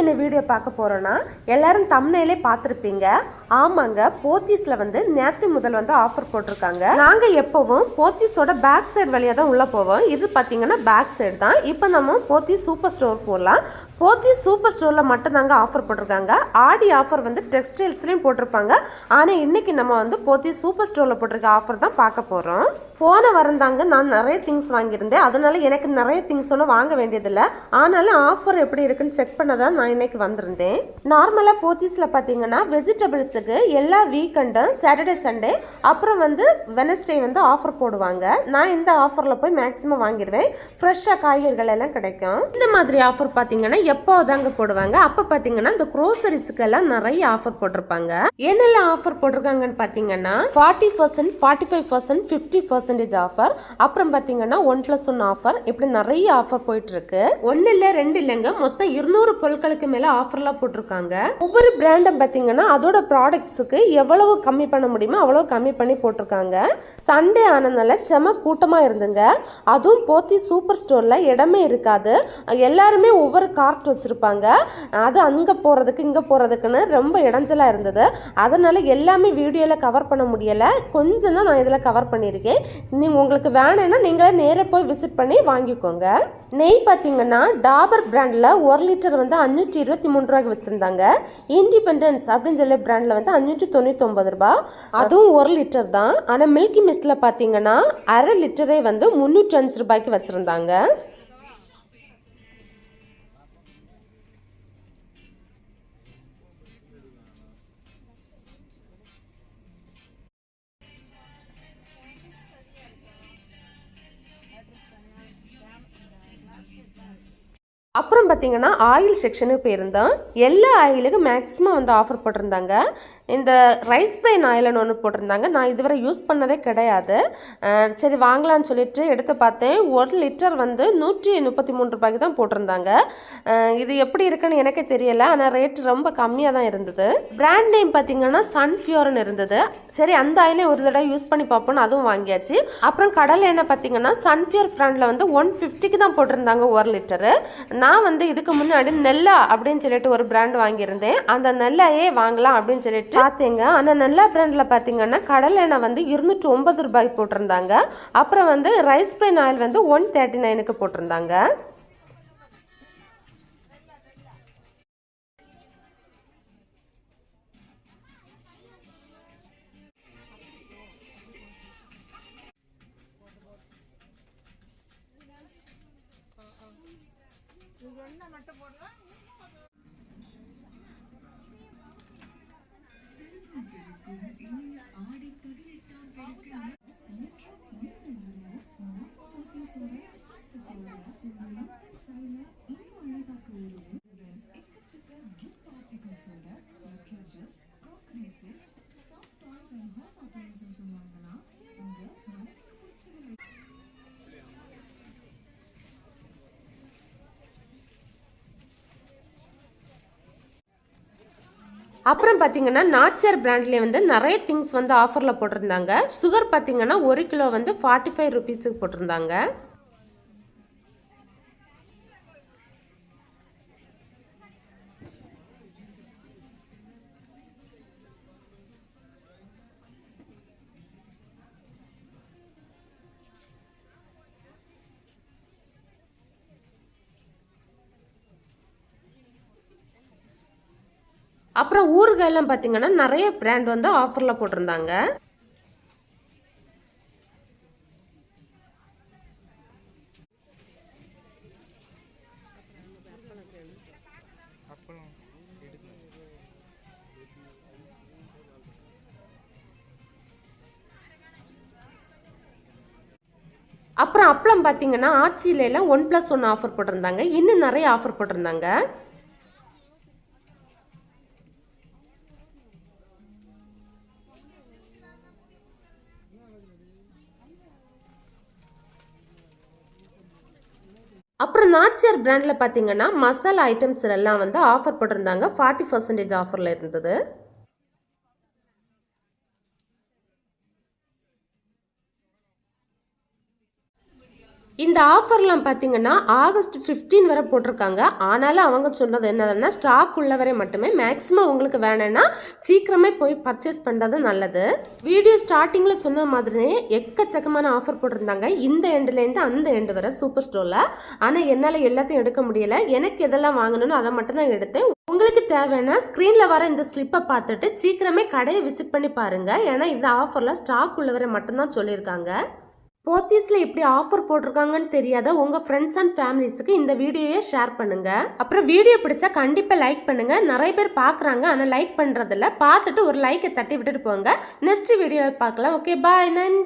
இந்த வீடியோ பார்க்க போகிறோன்னா எல்லாரும் தம்னையிலே பார்த்துருப்பீங்க. ஆமாங்க போத்தீஸில் வந்து நேற்று முதல் வந்து ஆஃபர் போட்டிருக்காங்க. நாங்கள் எப்போவும் போத்தீஸோட பேக் சைடு வழியாக தான் உள்ளே போவோம். இது பார்த்தீங்கன்னா பேக் சைடு தான். இப்போ நம்ம போத்தி சூப்பர் ஸ்டோர் போகலாம் போத்தி சூப்பர் ஸ்டோரில் மட்டும்தாங்க ஆஃபர் போட்டிருக்காங்க. ஆடி ஆஃபர் வந்து டெக்ஸ்டைல்ஸ்லேயும் போட்டிருப்பாங்க. ஆனால் இன்னைக்கு நம்ம வந்து போத்தி சூப்பர் ஸ்டோரில் போட்டிருக்க ஆஃபர் தான் பார்க்க போகிறோம் போன வாரம் தாங்க நான் நிறைய திங்ஸ் வாங்கியிருந்தேன். அதனால் எனக்கு நிறைய திங்ஸ் ஒன்றும் வாங்க வேண்டியதில்லை. ஆனாலும் ஆஃபர் எப்படி இருக்குன்னு செக் பண்ண தான் நான் இன்னைக்கு வந்திருந்தேன். நார்மலாக போத்தீஸில் பார்த்தீங்கன்னா வெஜிடபிள்ஸுக்கு எல்லா வீக்கெண்டும் சாட்டர்டே சண்டே அப்புறம் வந்து வெனஸ்டே வந்து ஆஃபர் போடுவாங்க. நான் இந்த ஆஃபரில் போய் மேக்ஸிமம் வாங்கிடுவேன் ஃப்ரெஷ்ஷாக காய்கறிகள் எல்லாம் கிடைக்கும். இந்த மாதிரி ஆஃபர் பார்த்தீங்கன்னா எப்போ தாங்க போடுவாங்க? அப்போ பார்த்தீங்கன்னா இந்த க்ரோசரிஸுக்கு எல்லாம் நிறைய ஆஃபர் போட்டிருப்பாங்க. என்னெல்லாம் ஆஃபர் போட்டிருக்காங்கன்னு பார்த்தீங்கன்னா forty percent forty five percent fifty percentage offer அப்புறம் பார்த்தீங்கன்னா ஒன் ப்ளஸ் ஒன் ஆஃபர் இப்படி நிறைய ஆஃபர் போயிட்டு இருக்கு ஒன்று இல்லை ரெண்டு இல்லைங்க. மொத்தம் இருநூறு பொருட்களுக்கு மேலே ஆஃபர்லாம் போட்டிருக்காங்க. ஒவ்வொரு பிராண்டும் பார்த்தீங்கன்னா அதோட ப்ராடக்ட்ஸுக்கு எவ்வளவு கம்மி பண்ண முடியுமோ அவ்வளோ கம்மி பண்ணி போட்டிருக்காங்க. சண்டே ஆனதுனால செம கூட்டமாக இருந்துங்க. அதுவும் போத்தி சூப்பர் ஸ்டோரில் இடமே இருக்காது. எல்லாருமே ஒவ்வொரு கார்ட் வச்சுருப்பாங்க. அது அங்கே போகிறதுக்கு இங்கே போகிறதுக்குன்னு ரொம்ப இடைஞ்சலாக இருந்தது. அதனால் எல்லாமே வீடியோவில் கவர் பண்ண முடியலை. கொஞ்சம் தான் நான் இதில் கவர் பண்ணியிருக்கேன். நீங்கள் உங்களுக்கு வேணும்னா நீங்களே நேராக போய் விசிட் பண்ணி வாங்கிக்கோங்க. நெய் பார்த்தீங்கன்னா டாபர் பிராண்டில் ஒரு லிட்டர் வந்து அஞ்சூற்றி இருபத்தி மூணு ரூபாய்க்கு வச்சுருந்தாங்க. இண்டிபெண்டன்ஸ் அப்படின்னு சொல்லி பிராண்டில் வந்து அஞ்சூற்றி தொண்ணூத்தொம்பது ரூபாய் அதுவும் ஒரு லிட்டர் தான். ஆனால் மில்கி மிஸ்டில் பார்த்தீங்கன்னா அரை லிட்டரே வந்து முந்நூற்றி அஞ்சு ரூபாய்க்கு வச்சுருந்தாங்க. அப்புறம் பார்த்தீங்கன்னா ஆயில் செக்ஷனுக்கு போயிருந்தோம் எல்லா ஆயிலுக்கும் மேக்ஸிமம் வந்து ஆஃபர் போட்டிருந்தாங்க. இந்த ரைஸ் பிரெயின் ஆயில்னு ஒன்று போட்டிருந்தாங்க. நான் இதுவரை யூஸ் பண்ணதே கிடையாது. சரி வாங்கலாம்னு சொல்லிட்டு எடுத்து பார்த்தேன். ஒரு லிட்டர் வந்து நூற்றி முப்பத்தி மூணு ரூபாய்க்கு தான் போட்டிருந்தாங்க. இது எப்படி இருக்குன்னு எனக்கே தெரியல. ஆனால் ரேட் ரொம்ப கம்மியாக தான் இருந்தது. பிராண்ட் நேம் பார்த்தீங்கன்னா சன்ஃபியூர்னு இருந்தது. சரி அந்த ஆயிலே ஒரு தடவை யூஸ் பண்ணி பார்ப்போம்னு அதுவும் வாங்கியாச்சு. அப்புறம் கடல் எண்ணெய் பார்த்தீங்கன்னா சன்ஃபியூர் பிராண்டில் வந்து ஒன் ஃபிஃப்டிக்கு தான் போட்டிருந்தாங்க ஒரு லிட்டரு நான் வந்து இதுக்கு முன்னாடி நெல்லா அப்படின்னு சொல்லிட்டு ஒரு பிராண்ட் வாங்கியிருந்தேன். அந்த நெல்லையே வாங்கலாம் அப்படின்னு சொல்லிட்டு பார்த்தீங்க. ஆனால் நல்ல பிராண்டில் பார்த்தீங்கன்னா கடல் எண்ணெய் வந்து இருநூற்றி ஒன்பது ரூபாய்க்கு போட்டிருந்தாங்க. அப்புறம் வந்து ரைஸ் பிரைன் ஆயில் வந்து ஒன் தேர்ட்டி நைனுக்கு போட்டிருந்தாங்க. அப்புறம் பார்த்தீங்கன்னா நாச்சர் பிராண்ட்லேயே வந்து நிறைய திங்ஸ் வந்து ஆஃபரில் போட்டிருந்தாங்க. சுகர் பார்த்தீங்கன்னா ஒரு கிலோ வந்து ஃபார்ட்டி ஃபைவ் ருபீஸுக்கு போட்டிருந்தாங்க. அப்புறம் ஊறுகாயெல்லாம் பார்த்தீங்கன்னா நிறைய பிராண்ட் வந்து ஆஃபரில் போட்டிருந்தாங்க. அப்புறம் அப்பளம் பார்த்தீங்கன்னா ஆச்சியில எல்லாம் ஒன் ப்ளஸ் ஒன் ஆஃபர் போட்டிருந்தாங்க. இன்னும் நிறைய ஆஃபர் போட்டிருந்தாங்க. அப்புறம் நாச்சியார் பிராண்டில் பார்த்தீங்கன்னா மசாலா ஐட்டம்ஸ் எல்லாம் வந்து ஆஃபர் போட்டிருந்தாங்க. ஃபார்ட்டி பர்சன்டேஜ் ஆஃபரில் இருந்தது. இந்த ஆஃபர்லாம் பார்த்தீங்கன்னா ஆகஸ்ட் 15 வரை போட்டிருக்காங்க. ஆனாலும் அவங்க சொன்னது என்னதுன்னா ஸ்டாக் உள்ளவரை மட்டுமே மேக்ஸிமம் உங்களுக்கு வேணும்னா சீக்கிரமே போய் பர்ச்சேஸ் பண்ணுறது நல்லது. வீடியோ ஸ்டார்டிங்கில் சொன்ன மாதிரியே எக்கச்சக்கமான ஆஃபர் போட்டிருந்தாங்க. இந்த எண்டுலேருந்து அந்த எண்டு வரை சூப்பர் ஸ்டோரில் ஆனால் என்னால் எல்லாத்தையும் எடுக்க முடியல. எனக்கு எதெல்லாம் வாங்கணும்னு அதை மட்டும் தான் எடுத்தேன். உங்களுக்கு தேவைன்னா ஸ்க்ரீனில் வர இந்த ஸ்லிப்பை பார்த்துட்டு சீக்கிரமே கடையை விசிட் பண்ணி பாருங்கள் ஏன்னா இந்த ஆஃபரில் ஸ்டாக் உள்ளவரை மட்டும்தான் சொல்லியிருக்காங்க. போத்தீஸில் இப்படி ஆஃபர் போட்டிருக்காங்கன்னு தெரியாத உங்கள் ஃப்ரெண்ட்ஸ் அண்ட் ஃபேமிலிஸுக்கு இந்த வீடியோவை ஷேர் பண்ணுங்கள் அப்புறம் வீடியோ பிடிச்சா கண்டிப்பாக லைக் பண்ணுங்கள் நிறைய பேர் பார்க்குறாங்க ஆனால் லைக் பண்ணுறதில்ல பார்த்துட்டு ஒரு லைக்கை தட்டி விட்டுட்டு போங்க. நெக்ஸ்ட் வீடியோவை பார்க்கலாம். ஓகே பாய் நன்றி.